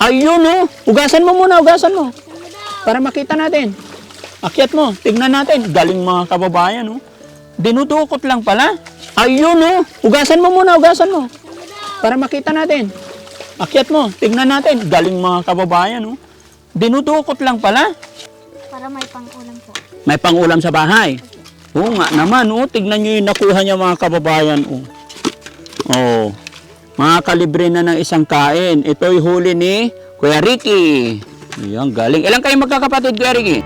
Ayun oh. Ugasan mo muna, ugasan mo. Para makita natin. Akyat mo, tignan natin. Galing mga kababayan oh. Dinudukot lang pala. Ayun oh. Ugasan mo muna, ugasan mo. Para makita natin. Akyat mo, tignan natin. Galing mga kababayan oh. Dinudukot lang pala. Para may pang-ulam po. May pangulam sa bahay. Oo nga naman, oh. Tignan nyo yung nakuha niya mga kababayan, oh. Oh. Mga kalibre na ng isang kain. Ito'y huli ni Kuya Ricky. Ayan, galing. Ilang kayo magkakapatid, Kuya Ricky?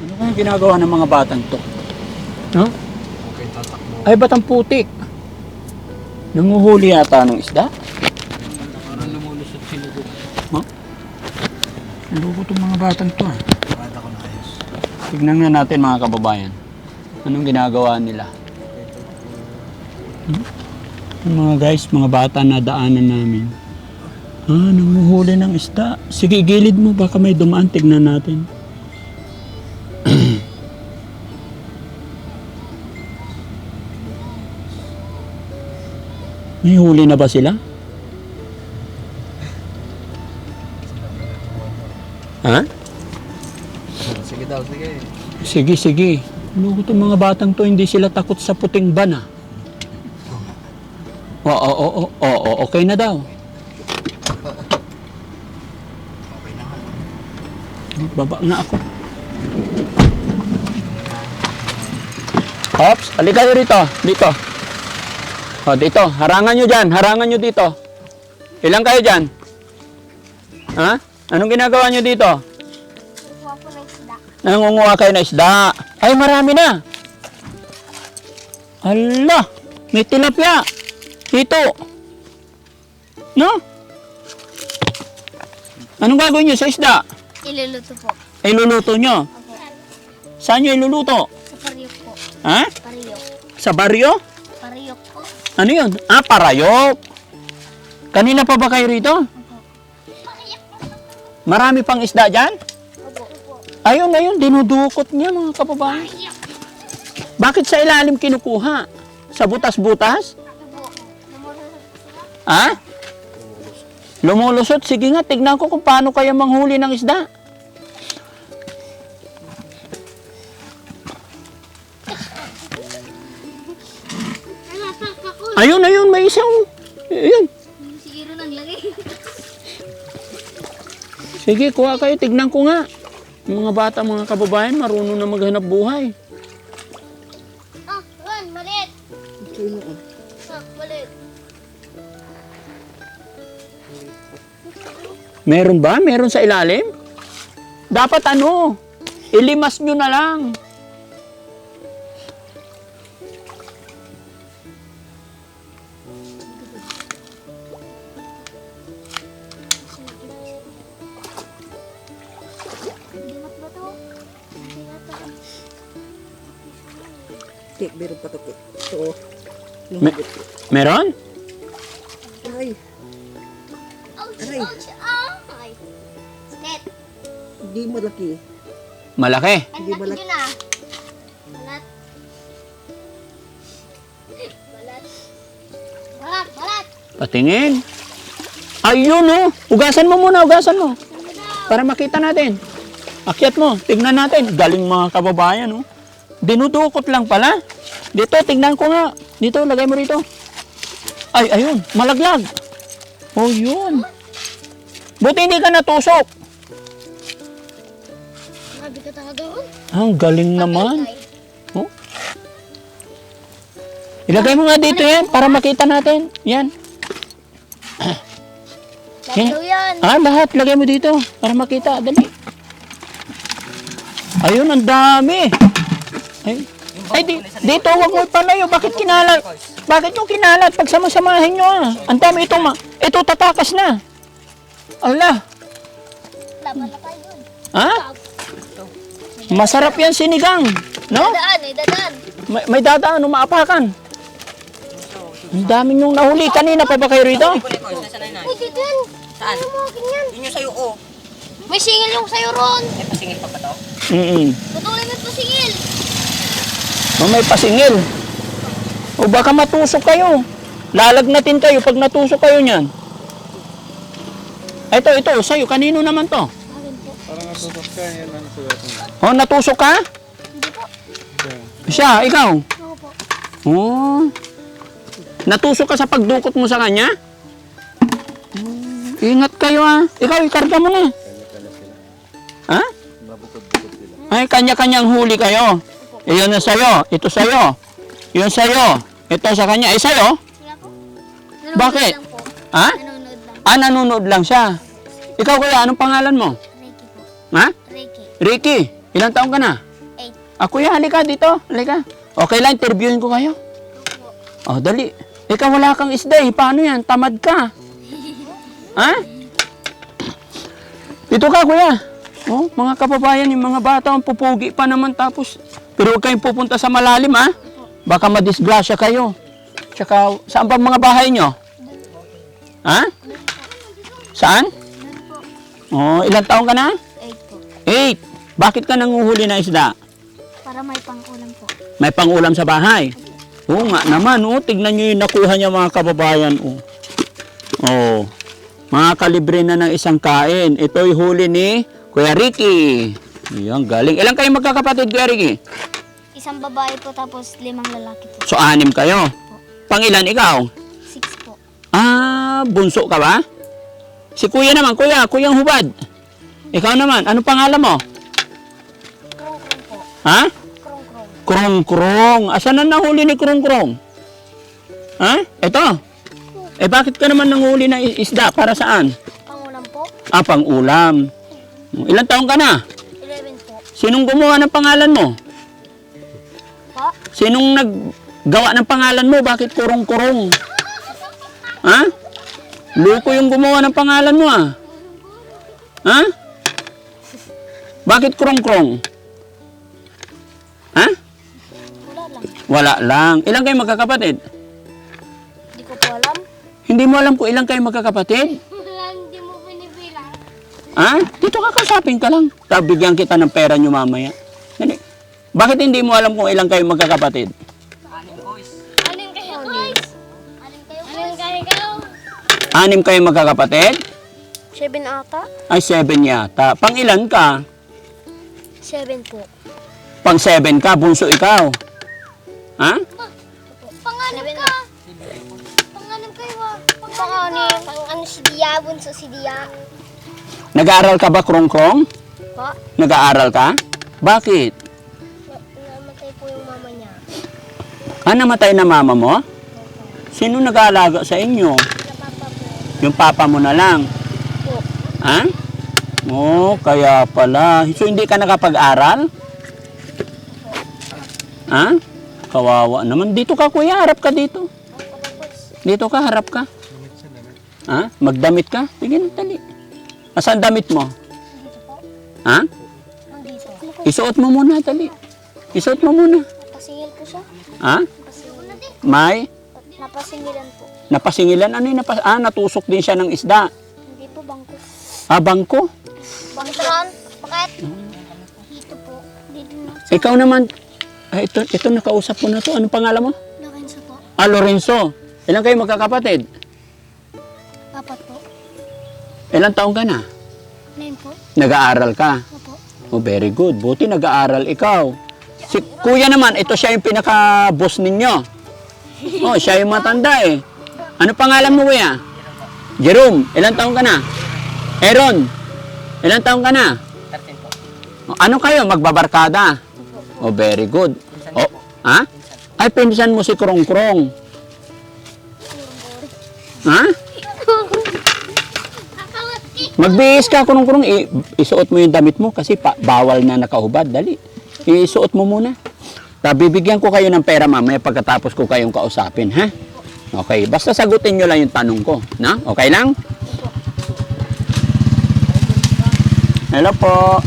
Ano kaya ginagawa ng mga batang to? No? Ay, batang putik. Nanguhuli yata ng isda? Parang lumulusot sinugo. Huh? Lugo itong mga batang to ah. Bata ko na ayos. Tignan nga natin mga kababayan. Anong ginagawa nila? Hmm? Mga guys, mga bata na daanan namin. Ah, nanguhuli ng isda. Sige, gilid mo. Baka may dumaan. Tignan natin. may huli na ba sila? Ha? Sige. Sige, sige. Ano ko itong mga batang to, hindi sila takot sa puting bana. Oo, oo, oo, oo, okay na daw. Okay na nga. Baba na ako. Ops, halika kayo rito. Dito. O, dito. Harangan nyo dyan. Harangan nyo dito. Ilang kayo dyan? Ha? Anong ginagawa nyo dito? Nangunguha kayo na isda. Ay, marami na. Ala, may tilapia. Dito. No? Anong gagawin nyo sa isda? Iluluto po. Iluluto nyo. Opo. Saan nyo iluluto? Sa pariyok po. Ha? Pariyok. Sa baryo? Pariyok po. Ano yun? Ah, parayok. Kanina pa ba kayo rito? Marami pang isda dyan? Ayun, ayun, dinudukot niya mga kababayan. Bakit sa ilalim kinukuha? Sa butas-butas? Ha? Lumulusot? Sige nga, tignan ko kung paano kaya manghuli ng isda. Ayun, ayun, may isang... Ayun. Sige, kuha kayo, tignan ko nga. Yung mga bata, mga kababayan, marunong na maghanap buhay. Ah, Ron, maliit. Ah, maliit. Meron ba? Meron sa ilalim? Dapat ano? Ilimas nyo na lang. Meron pa to, kek. Ito, oh. Me- meron? Ay, Ouch, Aray. ouch, ay. Step. hindi malaki. Malaki. Ang Hindi laki balat. din ah. Balat. Balat. Balat, balat. Patingin. Ayun oh. Ugasan mo muna, ugasan mo. Para makita natin. Akyat mo, tignan natin. Galing mga kababayan oh. Dinudukot lang pala. Dito, tignan ko nga. Dito, lagay mo rito. Ay, ayun. Malaglag. Oh, yun. Buti hindi ka natusok. Grabe ka talaga yun. Ang galing naman. Ay, Oh. Ilagay mo nga dito yan para makita natin. Yan. Tatlo yan. Ah, lahat. Lagay mo dito para makita. Dali. Ayun, ang dami. Ay, ay di, dito, wag mo palayo. Bakit kinalat? Bakit yung kinalat? Pagsama-samahin nyo ah. Ang dami ito, ma. Ito, tatakas na. Allah. Laban na tayo dun. Ha? Masarap yan sinigang. No? Dadaan eh, dadaan. May, may dadaan, umaapakan. Ang dami nyung nahuli. Kanina pa ba kayo rito? Uy, dito yan. Saan? Ano mo akin yan? Yun yung sa'yo, oh. May singil yung sa'yo ron. May pasingil pa ba to? Mm Patuloy mo yung pasingil. O may pasingil. O baka matusok kayo. Lalagnatin kayo pag natusok kayo niyan. Ito, ito, sa'yo. Kanino naman to? Parang nasutok ka yan. Ano sugat mo? O, natusok ka? Siya, ikaw? Ako po. Oh. Natusok ka sa pagdukot mo sa kanya? Hmm, Ingat kayo ah. Ikaw, ikarga mo na. Ha? Ay, kanya-kanyang huli kayo. Iyon na sa'yo. Ito sa'yo. Yun sa'yo. Ito sa kanya. Eh, sa'yo? Wala po. Bakit? Lang po. Ha? Nanonood lang. Ah, nanonood lang siya. Ikaw kuya, anong pangalan mo? Reiki po. Ha? Reiki. Ricky. Ilang taong ka na? Eight. Ah, kuya, halika dito. Halika. Okay lang, interviewin ko kayo. Oh, dali. Ikaw wala kang isda eh. Paano yan? Tamad ka. ha? Dito ka, kuya. Oh, mga kababayan, yung mga bata, ang pupugi pa naman tapos. Pero huwag kayong pupunta sa malalim, ha? Baka madisgrasya kayo. Tsaka, saan pa mga bahay nyo? Ha? Saan? Oh, ilang taong ka na? Eight po. Eight. Bakit ka nanguhuli ng isda? Para may pang-ulam po. May pangulam sa bahay. Oo nga naman, oh. Tignan nyo yung nakuha niya mga kababayan, oh. Oh. Mga kalibre na ng isang kain. Ito'y huli ni Kuya Ricky. Yan, galing. Ilang kayo magkakapatid, Kuya Ricky? Isang babae po tapos limang lalaki po. So, anim kayo. Pangilan ikaw? Six po. Ah, bunso ka ba? Si Kuya naman, Kuya, Kuyang Hubad. Ikaw naman, ano pangalan mo? Krong-krong po. Ha? Krong-krong. Krong-krong. Asan na nahuli ni Krong-krong? Ha? Ito. Eh bakit ka naman nanghuli ng is- isda? Para saan? Pang-ulam po. Ah, pang ulam. Ilang taong ka na? Sinong gumawa ng pangalan mo? Po? Sinong naggawa ng pangalan mo? Bakit kurong-kurong? Ha? Luko yung gumawa ng pangalan mo ah. Ha? Bakit kurong-kurong? Ha? Wala lang. Wala lang. Ilang kayo magkakapatid? Hindi ko po alam. Hindi mo alam kung ilang kayo magkakapatid? Ha? Dito ka kasapin ka lang. Tapos bigyan kita ng pera nyo mamaya. Dali. Bakit hindi mo alam kung ilang kayo magkakapatid? Alin kayo, guys? Alin kayo, Alin kayo? Anim kayo magkakapatid? Seven ata? Ay, seven yata. Pang ilan ka? Seven po. Pang seven ka, bunso ikaw. Ha? Panganib ka. Panganib kayo ah. Panganib. Pang ano si Dia, bunso si Dia. Nag-aaral ka ba, Krong Krong? Po? Nag-aaral ka? Bakit? Namatay po yung mama niya. Ah, namatay na mama mo? Sino nag-aalaga sa inyo? Napapa po. Yung papa mo na lang. Po. Ha? Oh, kaya pala. So, hindi ka nakapag-aral? Ha? Kawawa naman. Dito ka, kuya. Harap ka dito. Dito ka, harap ka. Ha? Magdamit ka? Sige na, dali. Asan damit mo? Ha? Isuot mo muna, dali. Isuot mo muna. Napasingil po siya. Ha? May? Napasingilan po. Napasingilan? Ano yung napas... Ah, natusok din siya ng isda. Hindi po bangko. Ah, bangko? Bangkron? Bakit? Dito po. Dito na. Ikaw naman. Ah, ito, ito nakausap ko na to. Anong pangalan mo? Lorenzo po. Ah, Lorenzo. Ilan kayo magkakapatid? Ilang taong ka na? Nine po. Nag-aaral ka? Opo. Oh, very good. Buti nag-aaral ikaw. Si kuya naman, ito siya yung pinaka-boss ninyo. Oh, siya yung matanda eh. Ano pangalan mo kuya? Jerome. Ilang taong ka na? Aaron. Ilang taong ka na? 13 po. Oh, ano kayo? Magbabarkada? Oh, very good. Oh, ha? Ay, pinsan mo si Krong Krong. Ha? Magbihis ka. I- isuot mo yung damit mo kasi pa- bawal na nakahubad. Dali. Isuot mo muna. Bibigyan ko kayo ng pera mamaya pagkatapos ko kayong kausapin, ha? Okay, basta sagutin nyo lang yung tanong ko. Na? Okay lang? Hello po.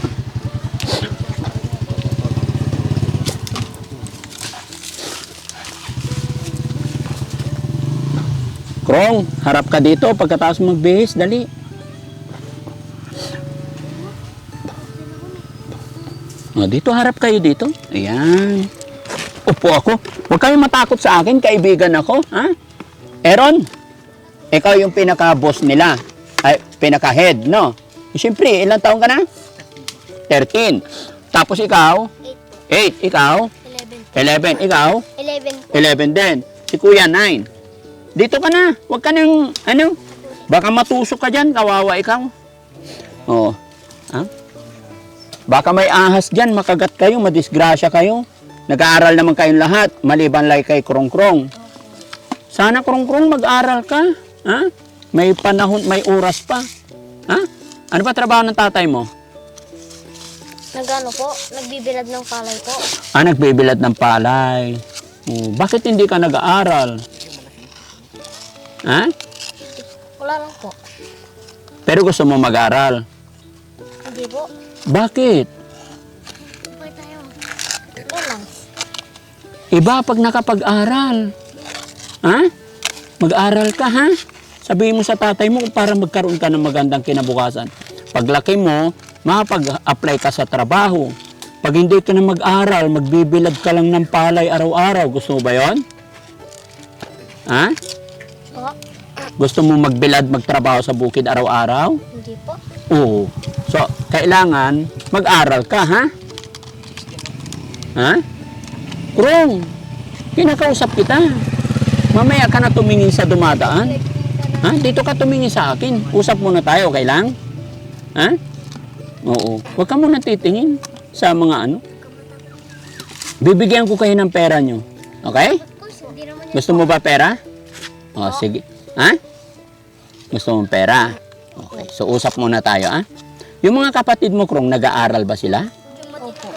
Krong, harap ka dito pagkatapos magbihis, dali. O, dito harap kayo dito. Ayan. Upo ako. Huwag kayong matakot sa akin, kaibigan ako. Ha? Aaron, ikaw yung pinaka-boss nila. Ay, pinaka-head, no? Eh, Siyempre, ilang taon ka na? 13. Tapos ikaw? 8. Ikaw? 11. 11. Ikaw? 11. 11 din. Si Kuya, 9. Dito ka na. Huwag ka nang, ano, baka matusok ka dyan. Kawawa ikaw. Oo. Ha? Baka may ahas dyan, makagat kayo, madisgrasya kayo. Nag-aaral naman kayong lahat, maliban lang kay Krong-Krong. Sana Krong-Krong mag-aral ka. Ha? May panahon, may oras pa. Ha? Ano ba trabaho ng tatay mo? Nagano po? Nagbibilad ng palay po. Ah, nagbibilad ng palay. Oh, bakit hindi ka nag-aaral? Ha? Wala lang po. Pero gusto mo mag-aral. Hindi po. Bakit? Iba pag nakapag-aral. Ha? Mag-aral ka, ha? Sabihin mo sa tatay mo para magkaroon ka ng magandang kinabukasan. Paglaki mo, makapag-apply ka sa trabaho. Pag hindi ka na mag-aral, magbibilad ka lang ng palay araw-araw. Gusto mo ba yon? Ha? Po? Gusto mo magbilad, magtrabaho sa bukid araw-araw? Hindi po. Oo. So, kailangan mag-aral ka, ha? Ha? Krong, kinakausap kita. Mamaya ka na tumingin sa dumadaan. Ha? Dito ka tumingin sa akin. Usap muna tayo, okay lang? Ha? Oo. Huwag ka muna titingin sa mga ano. Bibigyan ko kayo ng pera nyo. Okay? Gusto mo ba pera? O, sige. Ha? Gusto mo pera? Okay. So, usap muna tayo, ha? Yung mga kapatid mo, Krong, nag-aaral ba sila? Opo.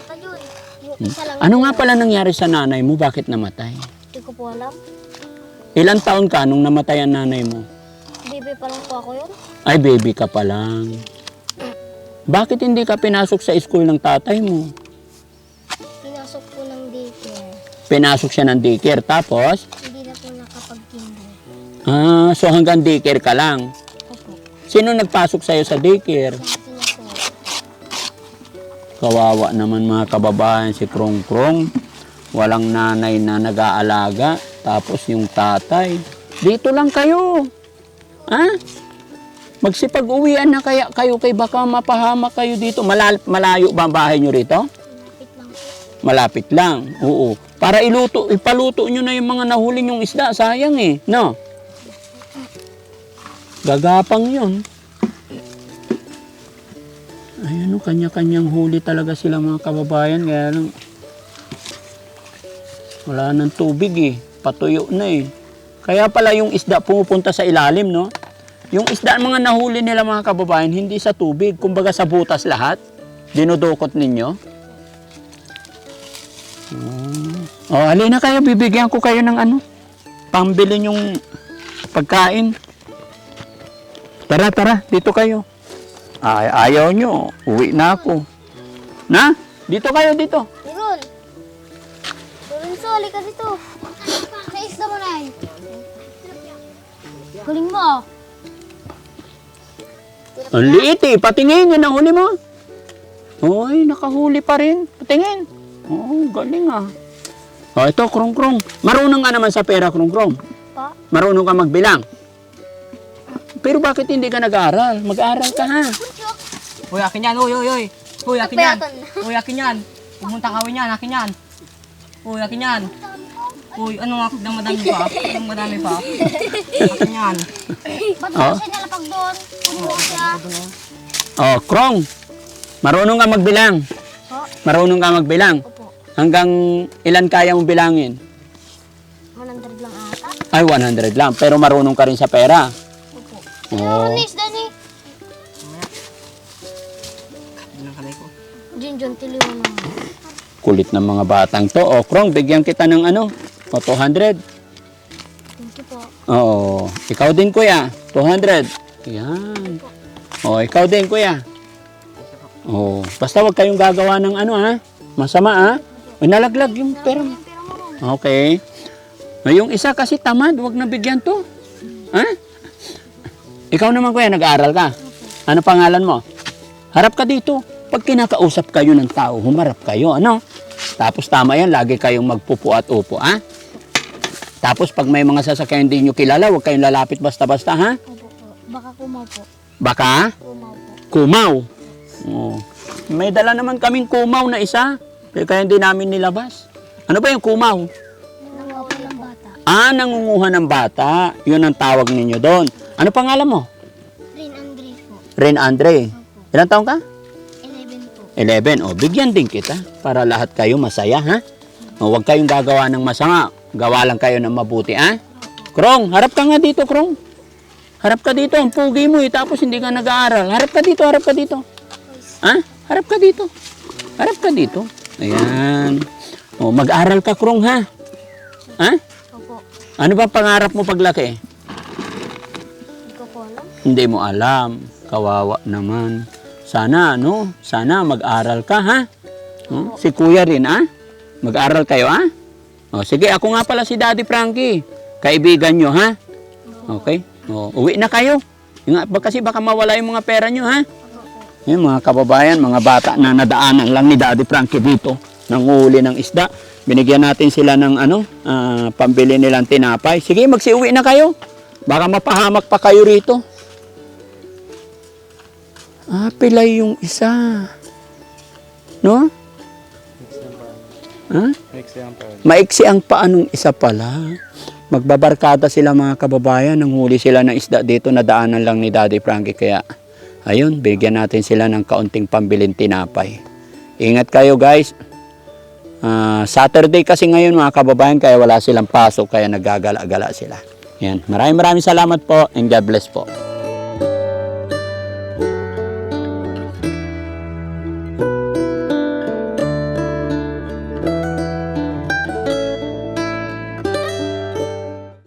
Hmm? Ano nga pala nangyari sa nanay mo? Bakit namatay? Hindi ko po alam. Ilang taon ka nung namatay ang nanay mo? Baby pa lang po ako yun. Ay, baby ka pa lang. Bakit hindi ka pinasok sa school ng tatay mo? Pinasok po ng daycare. Pinasok siya ng daycare, tapos, Hindi na po nakapag-kinder. ah, so hanggang daycare ka lang. Opo. Sino nagpasok sa'yo sa daycare? Kawawa naman mga kababayan si Krong Krong. Walang nanay na nag-aalaga. Tapos yung tatay. Dito lang kayo. Ha? Magsipag-uwian na kaya kayo kay baka mapahama kayo dito. Malal- malayo ba ang bahay nyo rito? Lapit lang. Malapit lang. Oo. Para iluto, ipaluto nyo na yung mga nahuli yung isda. Sayang eh. No? Gagapang yun. Ayan o, kanya-kanyang huli talaga sila mga kababayan. Kaya lang, wala nang tubig eh. Patuyo na eh. Kaya pala yung isda pumupunta sa ilalim, no? Yung isda, mga nahuli nila mga kababayan, hindi sa tubig. Kumbaga sa butas lahat. Dinudukot ninyo. Oh, halina kayo, bibigyan ko kayo ng ano, pambili yung pagkain. Tara, tara, dito kayo. Ay, ayaw nyo, uwi na ako. Na? Dito kayo, dito. Ron! Ron, soli ka dito. Sa isla mo na yun. Galing mo ah. Ang liit eh, patingin, yan ang huli mo. Uy, nakahuli pa rin. Patingin. Oo, galing ah. Oh, ito, krong-krong. Marunong ka naman sa pera, krong-krong. Pa? Marunong ka magbilang. Pero bakit hindi ka nag-aaral? Mag-aaral ka ha. Uy, akin yan. Uy, uy, uy. Uy, akin yan. Uy, akin yan. Pumunta ka yan. Akin yan. Uy, akin yan. Uy, ano nga ng madami pa? Anong madami pa? Akin yan. Ba't Oh. mo siya nalapag doon? Puno siya. Oh, krong. Marunong ka magbilang. Marunong ka magbilang. Hanggang ilan kaya mong bilangin? 100 lang ata. Ay, 100 lang. Pero marunong ka rin sa pera. Opo. Oh. Ano, Yun ang kamay ko. Jun, Jun, tiliwan na. Kulit ng mga batang to. O, krong, bigyan kita ng ano? O, 200. Thank you po. Oo. Ikaw din, kuya. 200. Yan. O, ikaw din, kuya. Oo. Basta wag kayong gagawa ng ano, ha? Masama, ha? Uy, nalaglag yung pera mo. Mo. Okay. O, yung isa kasi tamad, wag na bigyan to. Ha? Ikaw naman, kuya, nag-aaral ka. Ano pangalan mo? Harap ka dito. Pag kinakausap kayo ng tao, humarap kayo, ano? Tapos tama yan, lagi kayong magpupo at upo, ha? Tapos pag may mga sasakyan hindi nyo kilala, huwag kayong lalapit basta-basta, ha? Opo po. Baka kumaw po. Baka Kumaw po. kumaw. Oh. May dala naman kaming kumaw na isa, pero kaya hindi namin nilabas. Ano ba yung kumaw? Po ng bata. Ah, nangunguha ng bata. Yun ang tawag ninyo doon. Ano pangalan mo? Rin Andre po. Ren Andre. Ilan taong ka? 11 11. po. O, bigyan din kita para lahat kayo masaya, ha? O, huwag kayong gagawa ng masama. Gawa lang kayo ng mabuti, ha? Krong, harap ka nga dito, Krong. Harap ka dito. Ang pugi mo, eh, tapos hindi ka nag-aaral. Harap ka dito, harap ka dito. Ha? Harap ka dito. Harap ka dito. Ayan. O, mag-aral ka, Krong, ha? Ha? Opo. Ano ba pangarap mo paglaki? Hindi ko po alam. Hindi mo alam. Kawawa naman. Sana, ano? Sana mag-aral ka, ha? No? Si kuya rin, ha? Mag-aral kayo, ha? O, sige, ako nga pala si Daddy Frankie. Kaibigan nyo, ha? Okay? O, uwi na kayo. Kasi baka mawala yung mga pera nyo, ha? Yung mga kababayan, mga bata na nadaanan lang ni Daddy Frankie dito. Nanguhuli ng isda. Binigyan natin sila ng ano, ah, pambili nilang tinapay. Sige, magsiuwi na kayo. Baka mapahamak pa kayo rito. Ah, pilay yung isa. No? Ha? Maiksi ang paanong isa pala. Magbabarkada sila mga kababayan. Nang huli sila ng isda dito na daanan lang ni Daddy Frankie. Kaya, ayun, bigyan natin sila ng kaunting pambilin tinapay. Ingat kayo guys. Ah, Saturday kasi ngayon mga kababayan kaya wala silang pasok kaya naggagala-gala sila. Yan. Maraming maraming salamat po and God bless po.